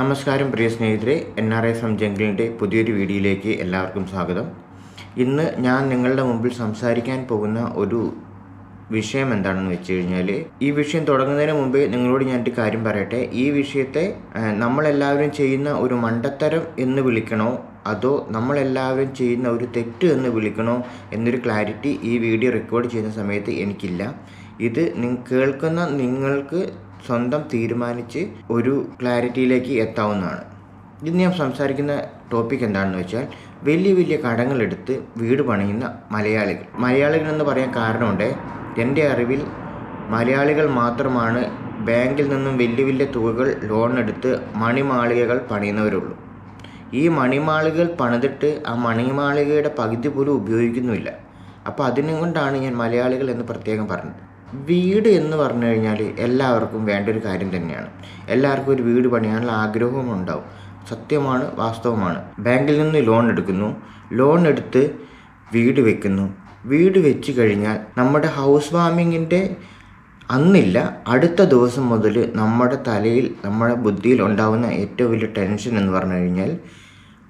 നമസ്കാരം പ്രിയ സ്നേഹിതരെ എൻ ആർ ഐ എം ജംഗിളിന്റെ പുതിയൊരു വീഡിയോയിലേക്ക് എല്ലാവർക്കും സ്വാഗതം. ഇന്ന് ഞാൻ നിങ്ങളുടെ മുമ്പിൽ സംസാരിക്കാൻ പോകുന്ന ഒരു വിഷയം എന്താണെന്ന് വെച്ച് കഴിഞ്ഞാൽ ഈ വിഷയം തുടങ്ങുന്നതിന് മുമ്പേ നിങ്ങളോട് ഞാൻ ഒരു കാര്യം പറയട്ടെ. ഈ വിഷയത്തെ നമ്മളെല്ലാവരും ചെയ്യുന്ന ഒരു മണ്ടത്തരം എന്ന് വിളിക്കണോ? അതോ നമ്മളെല്ലാവരും ചെയ്യുന്ന ഒരു തെറ്റ് എന്ന് വിളിക്കണോ? എന്നൊരു ക്ലാരിറ്റി ഈ വീഡിയോ റെക്കോർഡ് ചെയ്യുന്ന സമയത്ത് എനിക്കില്ല. ഇത് കേൾക്കുന്ന നിങ്ങൾക്ക് സ്വന്തം തീരുമാനിച്ച് ഒരു ക്ലാരിറ്റിയിലേക്ക് എത്താവുന്നതാണ്. ഇന്ന് ഞാൻ സംസാരിക്കുന്ന ടോപ്പിക് എന്താണെന്ന് വെച്ചാൽ വലിയ വലിയ കടങ്ങളെടുത്ത് വീട് പണിയുന്ന മലയാളികൾ. മലയാളികൾ എന്ന് പറയാൻ കാരണമുണ്ട് എന്റെ അറിവിൽ മലയാളികൾ മാത്രമാണ് ബാങ്കിൽ നിന്നും വലിയ വലിയ തുകകൾ ലോൺ എടുത്ത് മണിമാളികകൾ പണിയുന്നവരുള്ളൂ. ഈ മണിമാളികകൾ പണിതിട്ട് ആ മണിമാളികയുടെ പകുതി പോലും ഉപയോഗിക്കുന്നുമില്ല. അപ്പോൾ അതിനും കൊണ്ടാണ് ഞാൻ മലയാളികൾ എന്ന് പ്രത്യേകം പറഞ്ഞത്. വീട് എന്ന് പറഞ്ഞു കഴിഞ്ഞാൽ എല്ലാവർക്കും വേണ്ട ഒരു കാര്യം തന്നെയാണ്. എല്ലാവർക്കും ഒരു വീട് പണിയാനുള്ള ആഗ്രഹവും ഉണ്ടാവും. സത്യമാണ് വാസ്തവമാണ്. ബാങ്കിൽ നിന്ന് ലോൺ എടുക്കുന്നു. ലോൺ എടുത്ത് വീട് വെക്കുന്നു. വീട് വെച്ച് കഴിഞ്ഞാൽ നമ്മുടെ ഹൗസ് വാമിങ്ങിന്റെ അന്നില്ല അടുത്ത ദിവസം മുതൽ നമ്മുടെ തലയിൽ നമ്മുടെ ബുദ്ധിയിൽ ഉണ്ടാകുന്ന ഏറ്റവും വലിയ ടെൻഷൻ എന്ന് പറഞ്ഞു കഴിഞ്ഞാൽ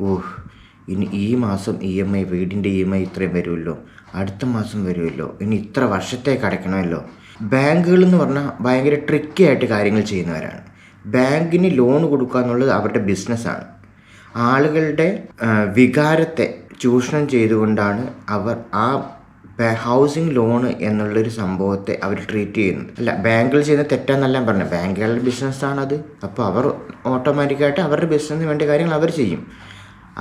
ഓഹ് ഇനി ഈ മാസം ഇ എം ഐ വീടിന്റെ ഇ എം ഐ ഇത്രയും വരുമല്ലോ. അടുത്ത മാസം വരുമല്ലോ. ഇനി ഇത്ര വർഷത്തേക്ക് അടയ്ക്കണമല്ലോ. ബാങ്കുകൾ എന്ന് പറഞ്ഞാൽ ഭയങ്കര ട്രിക്കി ആയിട്ട് കാര്യങ്ങൾ ചെയ്യുന്നവരാണ്. ബാങ്കിന് ലോൺ കൊടുക്കുക എന്നുള്ളത് അവരുടെ ബിസിനസ്സാണ് ആളുകളുടെ വികാരത്തെ ചൂഷണം ചെയ്തുകൊണ്ടാണ് അവർ ആ ഹൗസിംഗ് ലോണ് എന്നുള്ളൊരു സംഭവത്തെ അവർ ട്രീറ്റ് ചെയ്യുന്നത്. അല്ല ബാങ്കുകൾ ചെയ്യുന്ന തെറ്റാന്നല്ല പറഞ്ഞു ബാങ്കുകളുടെ ബിസിനസ്സാണത് അപ്പോൾ അവർ ഓട്ടോമാറ്റിക്കായിട്ട് അവരുടെ ബിസിനസ്സിന് വേണ്ട കാര്യങ്ങൾ അവർ ചെയ്യും.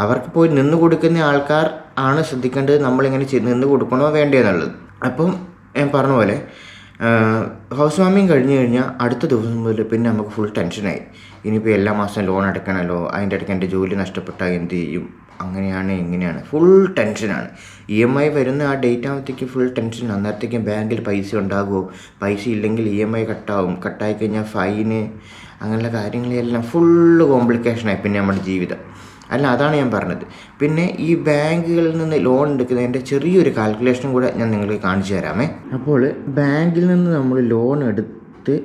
അവർക്ക് പോയി നിന്ന് കൊടുക്കുന്ന ആൾക്കാർ ആണ് ശ്രദ്ധിക്കേണ്ടത് നമ്മളിങ്ങനെ നിന്ന് കൊടുക്കണോ വേണ്ടേ എന്നുള്ളത്. അപ്പം ഞാൻ പറഞ്ഞ പോലെ ഹൗസ് വാമിങ് കഴിഞ്ഞ് കഴിഞ്ഞാൽ അടുത്ത ദിവസം മുതൽ പിന്നെ നമുക്ക് ഫുൾ ടെൻഷനായി ഇനിയിപ്പോൾ എല്ലാ മാസവും ലോൺ അടയ്ക്കണമല്ലോ അതിന്റെ ഇടയ്ക്ക് എന്റെ ജോലി നഷ്ടപ്പെട്ടാൽ എന്ത് ചെയ്യും? അങ്ങനെയാണ് ഇങ്ങനെയാണ്. ഫുൾ ടെൻഷനാണ് ഇ എം ഐ വരുന്ന ആ ഡേറ്റ് ആകുമ്പോഴത്തേക്ക് ഫുൾ ടെൻഷൻ അന്നേരത്തേക്കും ബാങ്കിൽ പൈസ ഉണ്ടാകുമോ പൈസ ഇല്ലെങ്കിൽ ഇ എം ഐ കട്ടാവും. കട്ടായി കഴിഞ്ഞാൽ ഫൈന് അങ്ങനെയുള്ള കാര്യങ്ങളെല്ലാം ഫുള്ള് കോംപ്ലിക്കേഷനായി പിന്നെ നമ്മുടെ ജീവിതം. അല്ല അതാണ് ഞാൻ പറഞ്ഞത്. പിന്നെ ഈ ബാങ്കുകളിൽ നിന്ന് ലോൺ എടുക്കുന്നതിന്റെ ചെറിയൊരു കാൽക്കുലേഷനും കൂടെ ഞാൻ നിങ്ങൾക്ക് കാണിച്ചു തരാമേ. അപ്പോൾ ബാങ്കിൽ നിന്ന് നമ്മൾ ലോൺ എടുത്ത്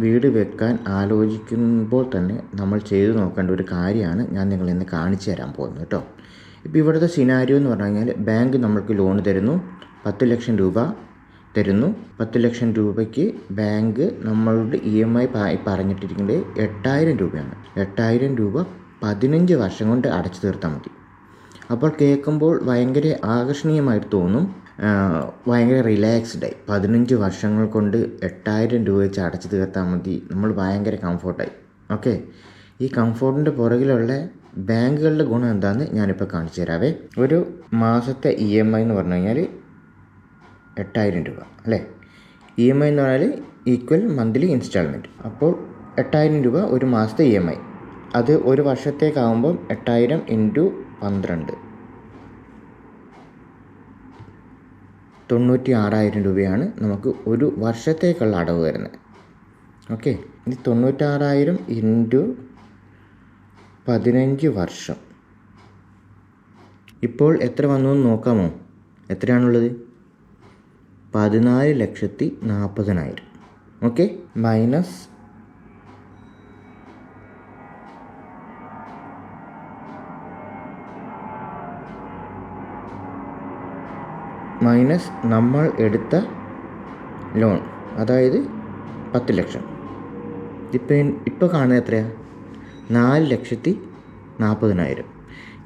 വീട് വെക്കാൻ ആലോചിക്കുമ്പോൾ തന്നെ നമ്മൾ ചെയ്തു നോക്കേണ്ട ഒരു കാര്യമാണ് ഞാൻ നിങ്ങളിന്ന് കാണിച്ചു തരാൻ പോകുന്നത് കേട്ടോ. ഇപ്പോൾ ഇവിടുത്തെ സിനാരിയോ എന്ന് പറഞ്ഞു കഴിഞ്ഞാൽ ബാങ്ക് നമ്മൾക്ക് ലോൺ തരുന്നു പത്ത് ലക്ഷം രൂപ തരുന്നു. പത്ത് ലക്ഷം രൂപയ്ക്ക് ബാങ്ക് നമ്മളുടെ ഇ എം ഐ പറഞ്ഞിട്ടിരിക്കുന്നത് എട്ടായിരം രൂപയാണ്. എട്ടായിരം രൂപ പതിനഞ്ച് വർഷം കൊണ്ട് അടച്ചു തീർത്താൽ മതി. അപ്പോൾ കേൾക്കുമ്പോൾ ഭയങ്കര ആകർഷണീയമായിട്ട് തോന്നും. ഭയങ്കര റിലാക്സ്ഡ് ആയി. പതിനഞ്ച് വർഷങ്ങൾ കൊണ്ട് എട്ടായിരം രൂപ വെച്ച് അടച്ചു തീർത്താൽ മതി. നമ്മൾ ഭയങ്കര കംഫോർട്ടായി ഓക്കെ ഈ കംഫോർട്ടിന്റെ പുറകിലുള്ള ബാങ്കുകളുടെ ഗുണം എന്താണെന്ന് ഞാനിപ്പോൾ കാണിച്ചു തരാവേ. ഒരു മാസത്തെ ഇ എം ഐ എന്ന് പറഞ്ഞു കഴിഞ്ഞാൽ എട്ടായിരം രൂപ. അല്ലേ? ഇ എം ഐ എന്ന് പറഞ്ഞാൽ ഈക്വൽ മന്ത്ലി ഇൻസ്റ്റാൾമെന്റ് അപ്പോൾ എട്ടായിരം രൂപ ഒരു മാസത്തെ ഇ എം ഐ അത് ഒരു വർഷത്തേക്കാവുമ്പം എട്ടായിരം ഇന്റു പന്ത്രണ്ട്. തൊണ്ണൂറ്റി ആറായിരം രൂപയാണ് നമുക്ക് ഒരു വർഷത്തേക്കുള്ള അടവ് വരുന്നത്. ഓക്കെ ഇനി തൊണ്ണൂറ്റാറായിരം ഇന്റു പതിനഞ്ച് വർഷം. ഇപ്പോൾ എത്ര വന്നു എന്ന് നോക്കാമോ? എത്രയാണുള്ളത്? പതിനാല് ലക്ഷത്തി നാൽപ്പതിനായിരം. ഓക്കെ മൈനസ് മൈനസ് നമ്മൾ എടുത്ത ലോൺ അതായത് പത്ത് ലക്ഷം. ഇപ്പം ഇപ്പോൾ കാണുന്നത് എത്രയാണ് നാല് ലക്ഷത്തി നാൽപ്പതിനായിരം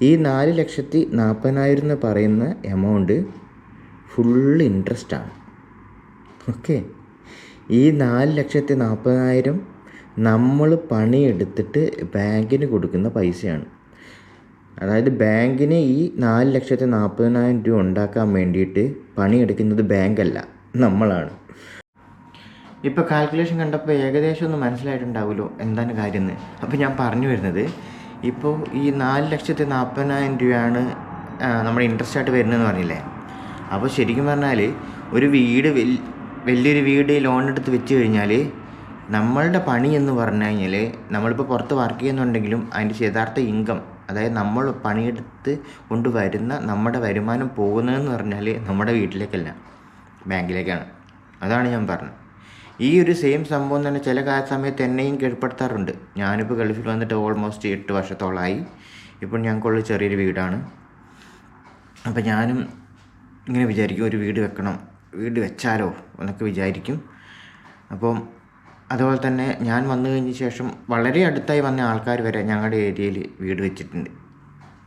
ഈ നാല് ലക്ഷത്തി നാൽപ്പതിനായിരം എന്ന് പറയുന്ന എമൗണ്ട് ഫുൾ ഇൻട്രസ്റ്റ് ആണ്. ഓക്കെ ഈ നാല് ലക്ഷത്തി നാൽപ്പതിനായിരം നമ്മൾ പണിയെടുത്തിട്ട് ബാങ്കിന് കൊടുക്കുന്ന പൈസയാണ്. അതായത് ബാങ്കിന് ഈ നാല് ലക്ഷത്തി നാൽപ്പതിനായിരം രൂപ ഉണ്ടാക്കാൻ വേണ്ടിയിട്ട് പണിയെടുക്കുന്നത് ബാങ്കല്ല നമ്മളാണ്. ഇപ്പോൾ കാൽക്കുലേഷൻ കണ്ടപ്പോൾ ഏകദേശം ഒന്ന് മനസ്സിലായിട്ടുണ്ടാവുമല്ലോ എന്താണ് കാര്യം എന്ന് അപ്പോൾ ഞാൻ പറഞ്ഞു വരുന്നത് ഇപ്പോൾ ഈ നാല് ലക്ഷത്തി നാൽപ്പതിനായിരം രൂപയാണ് നമ്മുടെ ഇൻട്രസ്റ്റ് ആയിട്ട് വരുന്നതെന്ന് പറഞ്ഞില്ലേ? അപ്പോൾ ശരിക്കും പറഞ്ഞാൽ ഒരു വീട് വലിയൊരു വീട് ലോൺ എടുത്ത് വെച്ച് കഴിഞ്ഞാൽ നമ്മളുടെ പണി എന്ന് പറഞ്ഞു കഴിഞ്ഞാൽ നമ്മളിപ്പോൾ പുറത്ത് വർക്ക് ചെയ്യുന്നുണ്ടെങ്കിലും അതിന്റെ യഥാർത്ഥ ഇൻകം അതായത് നമ്മൾ പണിയെടുത്ത് കൊണ്ടുവരുന്ന നമ്മുടെ വരുമാനം പോകുന്നതെന്ന് പറഞ്ഞാൽ നമ്മുടെ വീട്ടിലേക്കല്ല ബാങ്കിലേക്കാണ്. അതാണ് ഞാൻ പറഞ്ഞത്. ഈ ഒരു സെയിം സംഭവം തന്നെ ചില കാല സമയത്ത് എന്നെയും കീഴ്പ്പെടുത്താറുണ്ട് ഞാനിപ്പോൾ ഗൾഫിൽ വന്നിട്ട് ഓൾമോസ്റ്റ് എട്ട് വർഷത്തോളമായി ഇപ്പോൾ ഞങ്ങൾക്കുള്ള ചെറിയൊരു വീടാണ്. അപ്പോൾ ഞാനും ഇങ്ങനെ വിചാരിക്കും ഒരു വീട് വെക്കണം വീട് വെച്ചാലോ എന്നൊക്കെ വിചാരിക്കും. അപ്പം അതുപോലെ തന്നെ ഞാൻ വന്നു കഴിഞ്ഞ ശേഷം വളരെ അടുത്തായി വന്ന ആൾക്കാർ വരെ ഞങ്ങളുടെ ഏരിയയിൽ വീട് വെച്ചിട്ടുണ്ട്.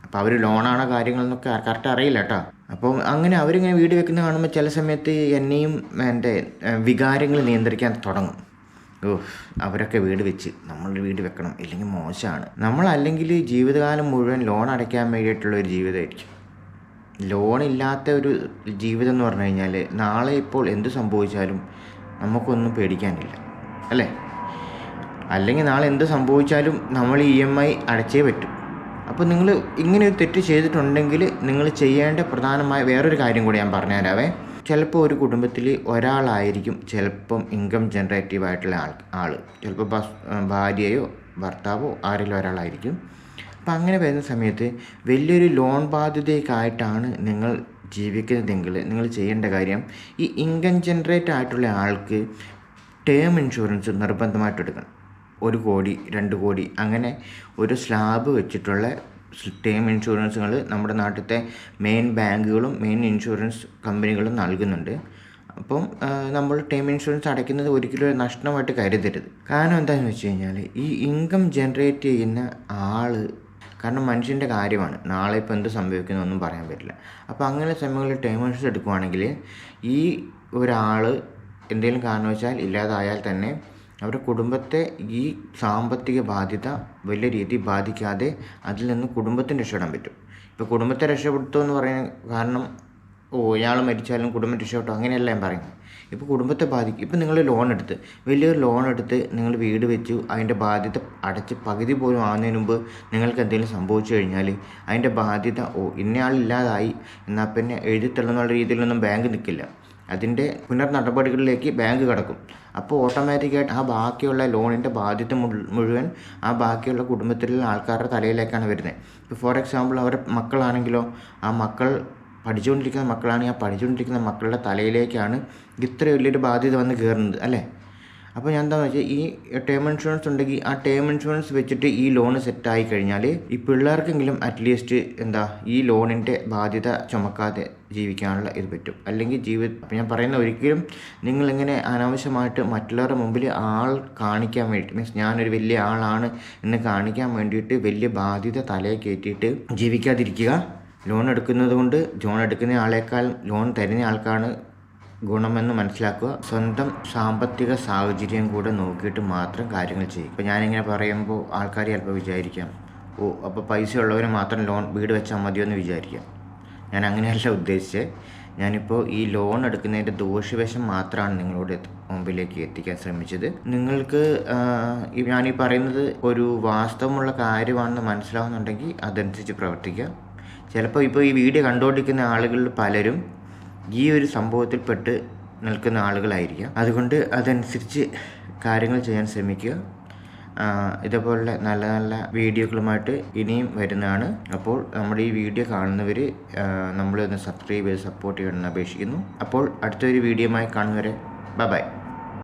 അപ്പോൾ അവർ ലോണാണോ കാര്യങ്ങളെന്നൊക്കെ കറക്റ്റ് അറിയില്ല കേട്ടോ അപ്പം അങ്ങനെ അവരിങ്ങനെ വീട് വെക്കുന്ന കാണുമ്പോൾ ചില സമയത്ത് എന്നെയും എന്റെ വികാരങ്ങൾ നിയന്ത്രിക്കാൻ തുടങ്ങും. ഓ അവരൊക്കെ വീട് വെച്ച് നമ്മൾ വീട് വെക്കണം ഇല്ലെങ്കിൽ മോശമാണ്. നമ്മളല്ലെങ്കിൽ ജീവിതകാലം മുഴുവൻ ലോൺ അടയ്ക്കാൻ വേണ്ടിയിട്ടുള്ള ഒരു ജീവിതമായിരിക്കും. ലോൺ ഇല്ലാത്ത ഒരു ജീവിതം എന്ന് പറഞ്ഞു കഴിഞ്ഞാൽ നാളെ ഇപ്പോൾ എന്ത് സംഭവിച്ചാലും നമുക്കൊന്നും പേടിക്കാനില്ല. അല്ലേ? അല്ലെങ്കിൽ നാളെ എന്ത് സംഭവിച്ചാലും നമ്മൾ ഇ എം ഐ അടച്ചേ പറ്റും. അപ്പോൾ നിങ്ങൾ ഇങ്ങനെ ഒരു തെറ്റ് ചെയ്തിട്ടുണ്ടെങ്കിൽ നിങ്ങൾ ചെയ്യേണ്ട പ്രധാനമായ വേറൊരു കാര്യം കൂടി ഞാൻ പറഞ്ഞുതരാവേ ചിലപ്പോൾ ഒരു കുടുംബത്തിൽ ഒരാളായിരിക്കും ചിലപ്പം ഇൻകം ജനറേറ്റീവ് ആയിട്ടുള്ള ആൾ ആൾ ചിലപ്പോൾ ബസ് ഭാര്യയോ ഭർത്താവോ ആരെങ്കിലും ഒരാളായിരിക്കും. അപ്പം അങ്ങനെ വരുന്ന സമയത്ത് വലിയൊരു ലോൺ ബാധ്യതയ്ക്കായിട്ടാണ് നിങ്ങൾ ജീവിക്കുന്നതെങ്കിൽ നിങ്ങൾ ചെയ്യേണ്ട കാര്യം ഈ ഇൻകം ജനറേറ്റ് ആയിട്ടുള്ള ആൾക്ക് ടേം ഇൻഷുറൻസ് നിർബന്ധമായിട്ട് എടുക്കണം. ഒരു കോടി രണ്ട് കോടി അങ്ങനെ ഒരു സ്ലാബ് വെച്ചിട്ടുള്ള ടേം ഇൻഷുറൻസുകൾ നമ്മുടെ നാട്ടിലത്തെ മെയിൻ ബാങ്കുകളും മെയിൻ ഇൻഷുറൻസ് കമ്പനികളും നൽകുന്നുണ്ട്. അപ്പം നമ്മൾ ടേം ഇൻഷുറൻസ് അടയ്ക്കുന്നത് ഒരിക്കലും നഷ്ടമായിട്ട് കരുതരുത്. കാരണം എന്താണെന്ന് വെച്ച് കഴിഞ്ഞാൽ ഈ ഇൻകം ജനറേറ്റ് ചെയ്യുന്ന ആൾ കാരണം മനുഷ്യന്റെ കാര്യമാണ്. നാളെ ഇപ്പോൾ എന്ത് സംഭവിക്കുന്നു ഒന്നും പറയാൻ പറ്റില്ല. അപ്പോൾ അങ്ങനെ സമയങ്ങളിൽ ടേം ഇൻഷുറൻസ് എടുക്കുവാണെങ്കിൽ ഈ ഒരാൾ എന്തെങ്കിലും കാരണവശാൽ ഇല്ലാതായാൽ തന്നെ അവരുടെ കുടുംബത്തെ ഈ സാമ്പത്തിക ബാധ്യത വലിയ രീതി ബാധിക്കാതെ അതിൽ നിന്ന് കുടുംബത്തിന് രക്ഷപ്പെടാൻ പറ്റും. ഇപ്പോൾ കുടുംബത്തെ രക്ഷപ്പെടുത്തുക എന്ന് പറയുന്ന കാരണം ഓ ഇയാൾ മരിച്ചാലും കുടുംബം രക്ഷപ്പെട്ടു? അങ്ങനെയല്ല ഞാൻ പറയുന്നത്. ഇപ്പോൾ കുടുംബത്തെ ബാധിക്കും ഇപ്പോൾ നിങ്ങൾ ലോൺ എടുത്ത് വലിയൊരു ലോൺ എടുത്ത് നിങ്ങൾ വീട് വെച്ചു അതിന്റെ ബാധ്യത അടച്ച് പകുതി പോലും ആവുന്നതിന് മുമ്പ് നിങ്ങൾക്ക് എന്തെങ്കിലും സംഭവിച്ചു കഴിഞ്ഞാൽ അതിന്റെ ബാധ്യത ഓ ഇന്നയാളില്ലാതായി എന്നാൽ പിന്നെ എഴുതിത്തള്ളുന്നുള്ള രീതിയിലൊന്നും ബാങ്ക് നിൽക്കില്ല അതിന്റെ പുനർ നടപടികളിലേക്ക് ബാങ്ക് കടക്കും. അപ്പോൾ ഓട്ടോമാറ്റിക്കായിട്ട് ആ ബാക്കിയുള്ള ലോണിന്റെ ബാധ്യത മുഴുവൻ ആ ബാക്കിയുള്ള കുടുംബത്തിലുള്ള ആൾക്കാരുടെ തലയിലേക്കാണ് വരുന്നത്. ഇപ്പോൾ ഫോർ എക്സാമ്പിൾ അവരുടെ മക്കളാണെങ്കിലോ ആ മക്കൾ പഠിച്ചുകൊണ്ടിരിക്കുന്ന മക്കളാണെങ്കിൽ ആ പഠിച്ചുകൊണ്ടിരിക്കുന്ന മക്കളുടെ തലയിലേക്കാണ് ഇത്ര വലിയൊരു ബാധ്യത വന്ന് കയറുന്നത് അല്ലേ? അപ്പോൾ ഞാൻ എന്താണെന്ന് വെച്ചാൽ ഈ ടേം ഇൻഷുറൻസ് ഉണ്ടെങ്കിൽ ആ ടേം ഇൻഷുറൻസ് വെച്ചിട്ട് ഈ ലോൺ സെറ്റായി കഴിഞ്ഞാൽ ഈ പിള്ളേർക്കെങ്കിലും അറ്റ്ലീസ്റ്റ് എന്താ ഈ ലോണിന്റെ ബാധ്യത ചുമക്കാതെ ജീവിക്കാനുള്ള ഇത് പറ്റും. അല്ലെങ്കിൽ ജീവിത അപ്പം ഞാൻ പറയുന്ന ഒരിക്കലും നിങ്ങളിങ്ങനെ അനാവശ്യമായിട്ട് മറ്റുള്ളവരുടെ മുമ്പിൽ ആൾ കാണിക്കാൻ വേണ്ടി മീൻസ് ഞാനൊരു വലിയ ആളാണ് എന്ന് കാണിക്കാൻ വേണ്ടിയിട്ട് വലിയ ബാധ്യത തലയെ കയറ്റിയിട്ട് ജീവിക്കാതിരിക്കുക. ലോൺ എടുക്കുന്നത് കൊണ്ട് ലോൺ എടുക്കുന്ന ആളേക്കാൾ ലോൺ തരുന്ന ആൾക്കാണ് ഗുണമെന്ന് മനസ്സിലാക്കുക. സ്വന്തം സാമ്പത്തിക സാഹചര്യം കൂടെ നോക്കിയിട്ട് മാത്രം കാര്യങ്ങൾ ചെയ്യും ഇപ്പോൾ ഞാനിങ്ങനെ പറയുമ്പോൾ ആൾക്കാർ ചിലപ്പോൾ വിചാരിക്കാം ഓ അപ്പോൾ പൈസ ഉള്ളവർ മാത്രം ലോൺ വീട് വെച്ചാൽ മതിയോ എന്ന് വിചാരിക്കാം. ഞാൻ അങ്ങനെയല്ല ഉദ്ദേശിച്ചത് ഞാനിപ്പോൾ ഈ ലോൺ എടുക്കുന്നതിന്റെ ദോഷവശം മാത്രമാണ് നിങ്ങളോട് മുമ്പിലേക്ക് എത്തിക്കാൻ ശ്രമിച്ചത്. നിങ്ങൾക്ക് ഞാനീ പറയുന്നത് ഒരു വാസ്തവമുള്ള കാര്യമാണെന്ന് മനസ്സിലാവുന്നുണ്ടെങ്കിൽ അതനുസരിച്ച് പ്രവർത്തിക്കുക. ചിലപ്പോൾ ഇപ്പോൾ ഈ വീഡിയോ കണ്ടുകൊണ്ടിരിക്കുന്ന ആളുകളിൽ പലരും ഈ ഒരു സംഭവത്തിൽപ്പെട്ട് നിൽക്കുന്ന ആളുകളായിരിക്കാം. അതുകൊണ്ട് അതനുസരിച്ച് കാര്യങ്ങൾ ചെയ്യാൻ ശ്രമിക്കുക. ഇതേപോലെ നല്ല നല്ല വീഡിയോകളുമായിട്ട് ഇനിയും വരുന്നതാണ്. അപ്പോൾ നമ്മുടെ ഈ വീഡിയോ കാണുന്നവർ നമ്മളൊന്ന് സബ്സ്ക്രൈബ് ചെയ്ത് സപ്പോർട്ട് ചെയ്യണമെന്ന് അപേക്ഷിക്കുന്നു. അപ്പോൾ അടുത്തൊരു വീഡിയോയുമായി കാണുന്നവരെ ബൈ ബൈ